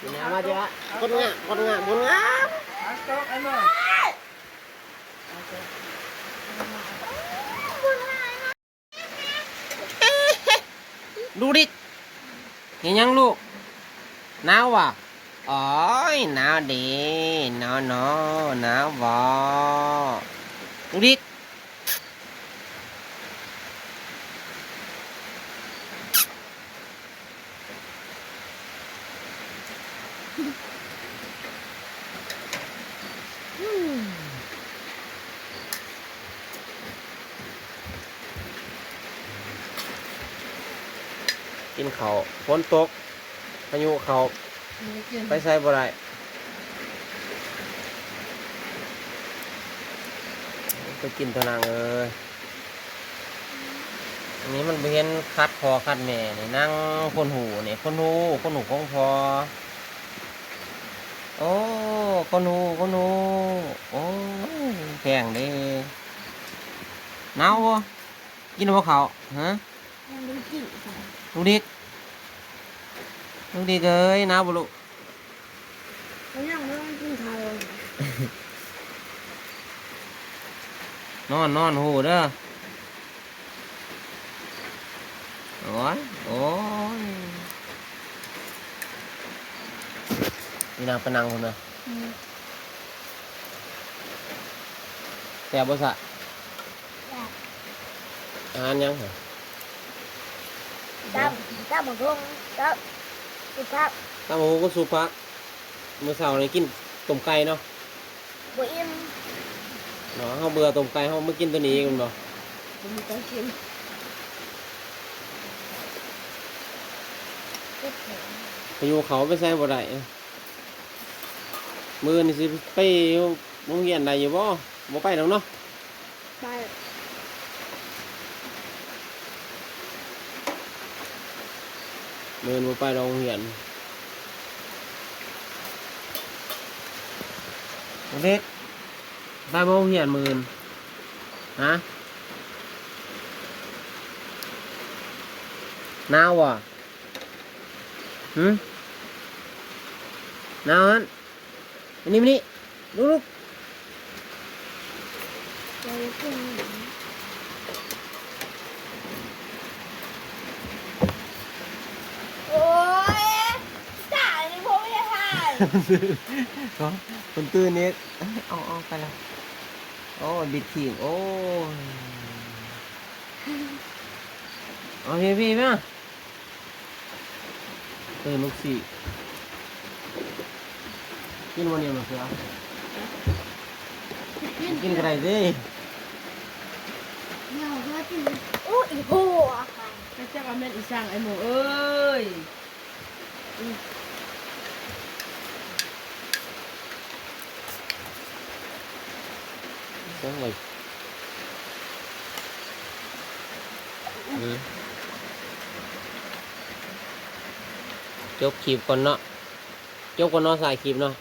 Kenapa aja? Kau nggak, kau nggak, kau nggak. Stop, Emma. Lurit. Nhìn nhăn luôn. Nào à? Ôi, nào đi. Nó, nó, nào vò. Lurit. กินเขาวฝนตกพายุเขาไปใส่บ่ได้ไปกินตัวนางเอ้ยอันนี้มันไปเห็นคัดคอคัดแม่นี่นั่งคนหูนี่คนหูคนหูของพอ โอ้คนหูคนหูโอ้ยแข็งเด้หนาวบ่กินบ่เขาวฮะยังไม่กินค่ะลูกดิกลูกดิกเอ้ยหนาวบ่ลูกเขายังไม่ต้องกินข้าวนอนนอนหูเด้อโอ้ยโอ้ ยนี่นางไปนั่งคนน่ะแต่บ่สะอาหารยังเหรอดับดับหมดทุ่งดับสุภาพตามหูก็สุพักมื้อเช้านี่กินต้มไก่เนาะบุอิ่มเนาะเฮาเบื่อต้มไก่เฮามากินตัวนี้กันบ่บุมีต้องกินเจ็บแขนไปอยู่เขาไปใส่บ่ได้ มื้อนี่สิไปโรงเรียนได้อยู่บ่บ่ไปดอกเนาะไปเดินมาไปโรงเรียนเด็กไปโรงเรียนหมื่นฮะหนาวอะหืมหนาวฮัน อันนี้มานี่ลุกลุกใจขึ้นโอ้ยจ่านี่ผมไม่ได้ถ่ายก็คนตื่นนี่เอาเอาไปแล้วโอ้บิดขิงโอ้ยเอาพี่พี่มาตื่นลูกสี่ กินวันนี้มาเสือกินกระไรดิเงาก็กินอู้อีโหัวค่ะไปจักเอาแม่นอีสั่งไอ้หมูเอ้ยจังเลยอืมจบคลิปก่อนเนาะจบก่อนเนาะสายคลิปเนาะ